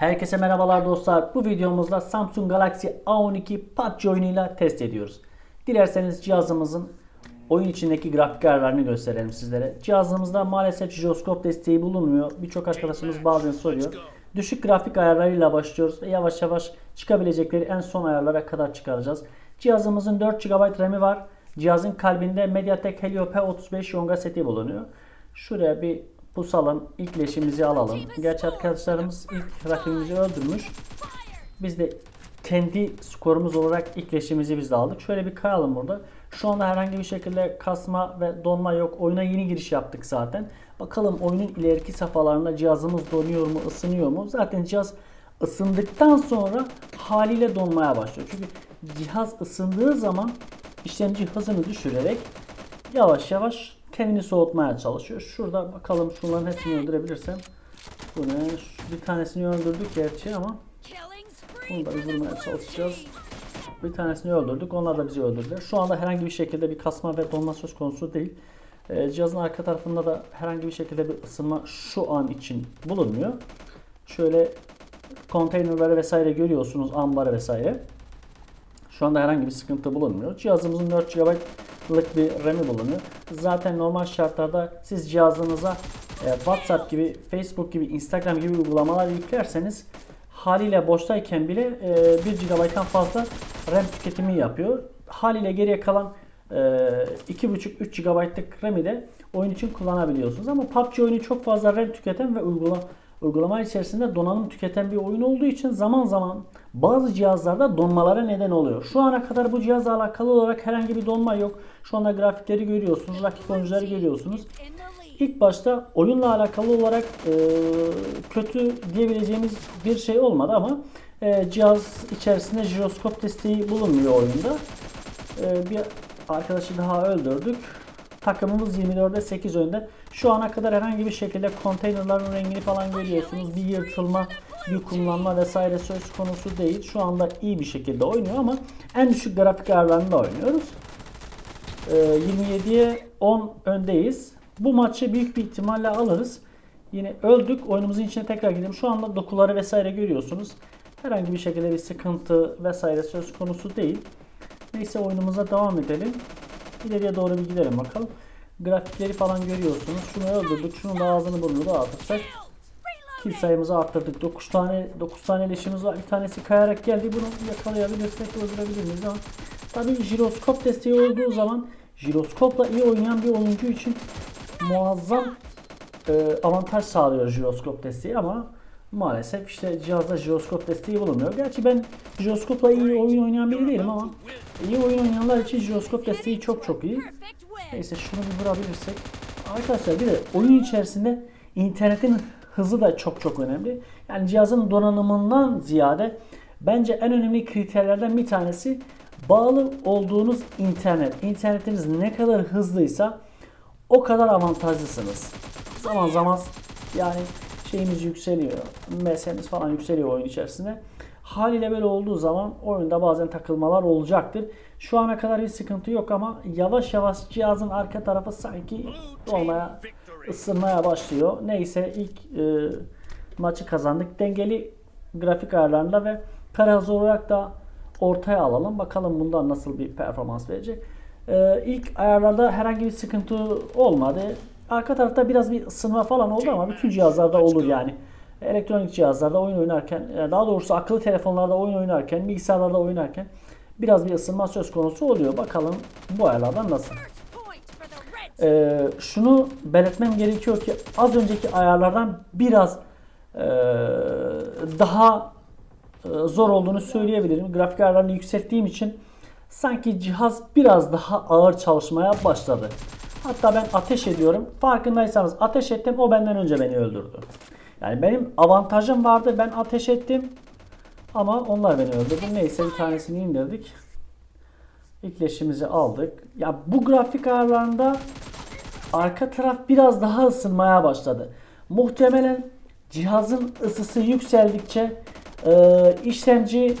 Herkese merhabalar dostlar. Bu videomuzda Samsung Galaxy A12 PUBG oyunuyla test ediyoruz. Dilerseniz cihazımızın oyun içindeki grafik ayarlarını gösterelim sizlere. Cihazımızda maalesef jiroskop desteği bulunmuyor. Birçok arkadaşımız bazen soruyor. Düşük grafik ayarlarıyla başlıyoruz ve yavaş yavaş çıkabilecekleri en son ayarlara kadar çıkaracağız. Cihazımızın 4 GB RAM'i var. Cihazın kalbinde MediaTek Helio P35 Yonga seti bulunuyor. Şuraya bir pusalım, ilk leşimizi alalım. Gerçi arkadaşlarımız ilk rakibimizi öldürmüş. Biz de kendi skorumuz olarak ilk leşimizi biz de aldık. Şöyle bir kayalım burada. Şu anda herhangi bir şekilde kasma ve donma yok. Oyuna yeni giriş yaptık zaten. Bakalım oyunun ileriki safhalarında cihazımız donuyor mu, ısınıyor mu? Zaten cihaz ısındıktan sonra haliyle donmaya başlıyor. Çünkü cihaz ısındığı zaman işlemci hızını düşürerek yavaş yavaş kendini soğutmaya çalışıyor. Şurada bakalım şunların hepsini öldürebilirsem. Bu ne? Bir tanesini öldürdük gerçi ama bunu da bir çalışacağız. Bir tanesini öldürdük. Onlar da bizi öldürdüler. Şu anda herhangi bir şekilde bir kasma ve donma söz konusu değil. Ee, cihazın arka tarafında da herhangi bir şekilde bir ısınma şu an için bulunmuyor. Şöyle konteynerleri vesaire görüyorsunuz. Ambarı vesaire. Şu anda herhangi bir sıkıntı bulunmuyor. Cihazımızın 4 GB'lık bir RAM'i bulunuyor. Zaten normal şartlarda siz cihazınıza e, WhatsApp gibi, Facebook gibi, Instagram gibi uygulamalar yüklerseniz haliyle boştayken bile e, 1 GB'dan fazla RAM tüketimi yapıyor. Haliyle geriye kalan e, 2.5-3 GB'lık RAM'i de oyun için kullanabiliyorsunuz. Ama PUBG oyunu çok fazla RAM tüketen ve uygulama uygulama içerisinde donanım tüketen bir oyun olduğu için zaman zaman bazı cihazlarda donmalara neden oluyor. Şu ana kadar bu cihazla alakalı olarak herhangi bir donma yok. Şu anda grafikleri görüyorsunuz, rakip oyuncuları görüyorsunuz. İlk başta oyunla alakalı olarak e, kötü diyebileceğimiz bir şey olmadı ama e, cihaz içerisinde jiroskop desteği bulunmuyor oyunda. E, bir arkadaşı daha öldürdük. Takımımız 24'de 8 önde. Şu ana kadar herhangi bir şekilde konteynerların rengini falan görüyorsunuz. Bir yırtılma, bir kullanma vesaire söz konusu değil. Şu anda iyi bir şekilde oynuyor ama en düşük grafik ayarlarında oynuyoruz. Ee, 27'ye 10 öndeyiz. Bu maçı büyük bir ihtimalle alırız. Yine öldük. Oyunumuzun içine tekrar gidelim. Şu anda dokuları vesaire görüyorsunuz. Herhangi bir şekilde bir sıkıntı vesaire söz konusu değil. Neyse oyunumuza devam edelim. İleriye doğru bir gidelim bakalım. Grafikleri falan görüyorsunuz. Şunu öldürdük. Şunun da ağzını burnunu dağıtırsak kill sayımızı arttırdık. 9 tane 9 tane leşimiz var. Bir tanesi kayarak geldi. Bunu yakalayabilirsek öldürebilir miyiz ama tabii jiroskop desteği olduğu zaman jiroskopla iyi oynayan bir oyuncu için muazzam e, avantaj sağlıyor jiroskop desteği ama maalesef işte cihazda jiroskop desteği bulunmuyor. Gerçi ben jiroskopla iyi oyun oynayan biri değilim ama iyi oyun oynayanlar için jiroskop desteği çok çok iyi. Neyse şunu bir vurabilirsek. Arkadaşlar bir de oyun içerisinde internetin hızı da çok çok önemli. Yani cihazın donanımından ziyade bence en önemli kriterlerden bir tanesi bağlı olduğunuz internet. İnternetiniz ne kadar hızlıysa o kadar avantajlısınız. Zaman zaman yani şeyimiz yükseliyor. MS'miz falan yükseliyor oyun içerisinde. Haliyle böyle olduğu zaman oyunda bazen takılmalar olacaktır. Şu ana kadar bir sıkıntı yok ama yavaş yavaş cihazın arka tarafı sanki olmaya, ısınmaya başlıyor. Neyse ilk e, maçı kazandık. Dengeli grafik ayarlarında ve kare olarak da ortaya alalım. Bakalım bundan nasıl bir performans verecek. E, ilk ayarlarda herhangi bir sıkıntı olmadı. Arka tarafta biraz bir ısınma falan oldu ama bütün cihazlarda olur yani elektronik cihazlarda oyun oynarken, daha doğrusu akıllı telefonlarda oyun oynarken, bilgisayarlarda oynarken biraz bir ısınma söz konusu oluyor. Bakalım bu ayarlardan nasıl? Ee, şunu belirtmem gerekiyor ki az önceki ayarlardan biraz e, daha e, zor olduğunu söyleyebilirim. Grafik ayarlarını yükselttiğim için sanki cihaz biraz daha ağır çalışmaya başladı. Hatta ben ateş ediyorum. Farkındaysanız ateş ettim o benden önce beni öldürdü. Yani benim avantajım vardı. Ben ateş ettim. Ama onlar beni öldürdü. Neyse bir tanesini indirdik. İlk leşimizi aldık. Ya bu grafik ayarlarında arka taraf biraz daha ısınmaya başladı. Muhtemelen cihazın ısısı yükseldikçe e, işlemci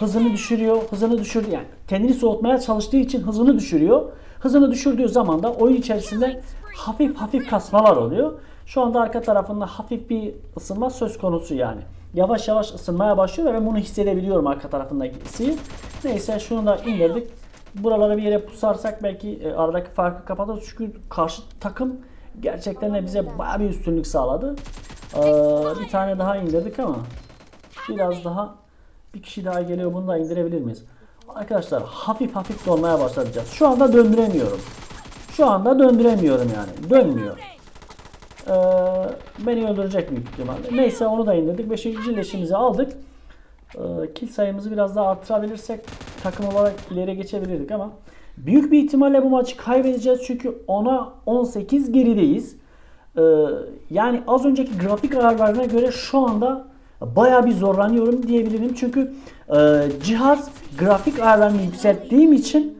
hızını düşürüyor. Hızını düşürdü yani kendini soğutmaya çalıştığı için hızını düşürüyor. Hızını düşürdüğü zaman da oyun içerisinde hafif hafif kasmalar oluyor. Şu anda arka tarafında hafif bir ısınma söz konusu yani. yavaş yavaş ısınmaya başlıyor ve ben bunu hissedebiliyorum arka tarafındaki ısıyı. Neyse şunu da indirdik. Buralara bir yere pusarsak belki e, aradaki farkı kapatırız. Çünkü karşı takım gerçekten de bize bayağı bir üstünlük sağladı. Ee, bir tane daha indirdik ama biraz daha bir kişi daha geliyor. Bunu da indirebilir miyiz? Arkadaşlar hafif hafif dolmaya başlayacağız. Şu anda döndüremiyorum. Şu anda döndüremiyorum yani. Dönmüyor. Ee, beni öldürecek büyük ihtimalle. Neyse onu da indirdik. Beşinci leşimizi aldık. Ee, kill sayımızı biraz daha arttırabilirsek takım olarak ileri geçebilirdik ama büyük bir ihtimalle bu maçı kaybedeceğiz çünkü 10'a 18 gerideyiz. Ee, yani az önceki grafik ayarlarına göre şu anda baya bir zorlanıyorum diyebilirim çünkü e, cihaz grafik ayarlarını yükselttiğim için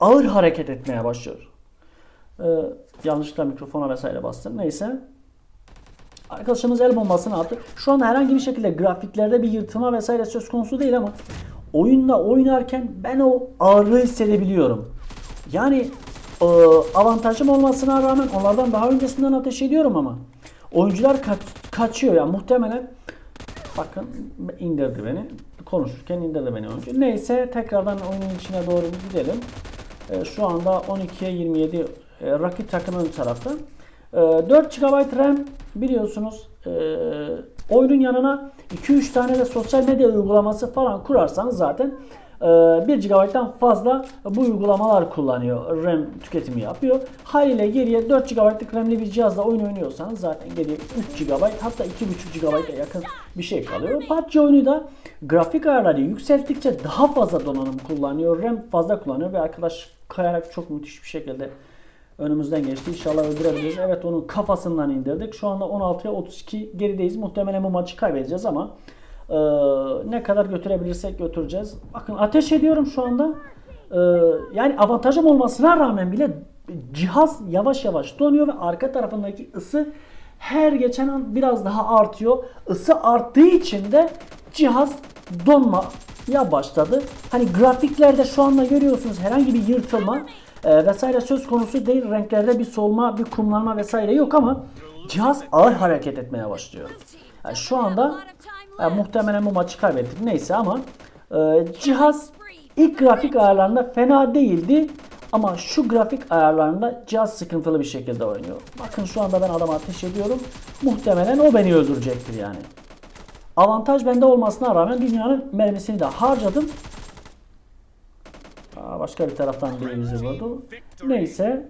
ağır hareket etmeye başlıyor. Ee, yanlışlıkla mikrofona vesaire bastım. Neyse. Arkadaşımız el bombasını attı. Şu anda herhangi bir şekilde grafiklerde bir yırtılma vesaire söz konusu değil ama oyunda oynarken ben o ağırlığı hissedebiliyorum. Yani e, avantajım olmasına rağmen onlardan daha öncesinden ateş ediyorum ama oyuncular kaç- kaçıyor ya muhtemelen bakın indirdi beni konuşurken indirdi beni oyuncu. Neyse tekrardan oyunun içine doğru gidelim. E, şu anda 12'ye 27 e, rakip takım ön tarafta. E, 4 GB RAM biliyorsunuz e, oyunun yanına 2-3 tane de sosyal medya uygulaması falan kurarsanız zaten 1 GB'dan fazla bu uygulamalar kullanıyor. RAM tüketimi yapıyor. Haliyle geriye 4 GB'lık RAM'li bir cihazla oyun oynuyorsanız zaten geriye 3 GB hatta 2,5 GB'a yakın bir şey kalıyor. PUBG oyunu da grafik ayarları yükselttikçe daha fazla donanım kullanıyor. RAM fazla kullanıyor ve arkadaş kayarak çok müthiş bir şekilde önümüzden geçti. İnşallah öldürebiliriz. Evet onun kafasından indirdik. Şu anda 16'ya 32 gerideyiz. Muhtemelen bu maçı kaybedeceğiz ama e, ne kadar götürebilirsek götüreceğiz. Bakın ateş ediyorum şu anda. E, yani avantajım olmasına rağmen bile cihaz yavaş yavaş donuyor ve arka tarafındaki ısı her geçen an biraz daha artıyor. Isı arttığı için de cihaz donmaya başladı. Hani grafiklerde şu anda görüyorsunuz herhangi bir yırtılma e, vesaire söz konusu değil. Renklerde bir solma, bir kumlanma vesaire yok ama cihaz ağır hareket etmeye başlıyor. Yani şu anda e, muhtemelen bu maçı kaybettik. Neyse ama e, cihaz ilk grafik ayarlarında fena değildi. Ama şu grafik ayarlarında cihaz sıkıntılı bir şekilde oynuyor. Bakın şu anda ben adama ateş ediyorum. Muhtemelen o beni öldürecektir yani. Avantaj bende olmasına rağmen dünyanın mermisini de harcadım. Aa, başka bir taraftan biri bizi vurdu. Neyse.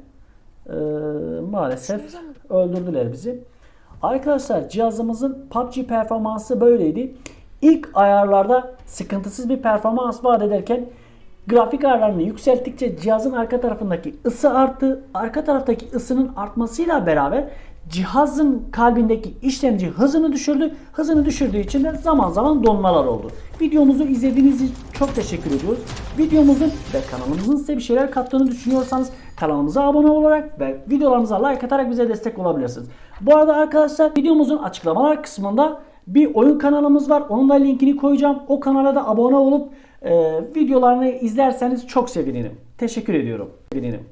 Ee, maalesef öldürdüler bizi. Arkadaşlar cihazımızın PUBG performansı böyleydi. İlk ayarlarda sıkıntısız bir performans vaat ederken grafik ayarlarını yükselttikçe cihazın arka tarafındaki ısı arttı. Arka taraftaki ısının artmasıyla beraber cihazın kalbindeki işlemci hızını düşürdü. Hızını düşürdüğü için de zaman zaman donmalar oldu. Videomuzu izlediğiniz için çok teşekkür ediyoruz. Videomuzun ve kanalımızın size bir şeyler kattığını düşünüyorsanız kanalımıza abone olarak ve videolarımıza like atarak bize destek olabilirsiniz. Bu arada arkadaşlar videomuzun açıklamalar kısmında bir oyun kanalımız var. Onun da linkini koyacağım. O kanala da abone olup e, videolarını izlerseniz çok sevinirim. Teşekkür ediyorum. Sevinirim.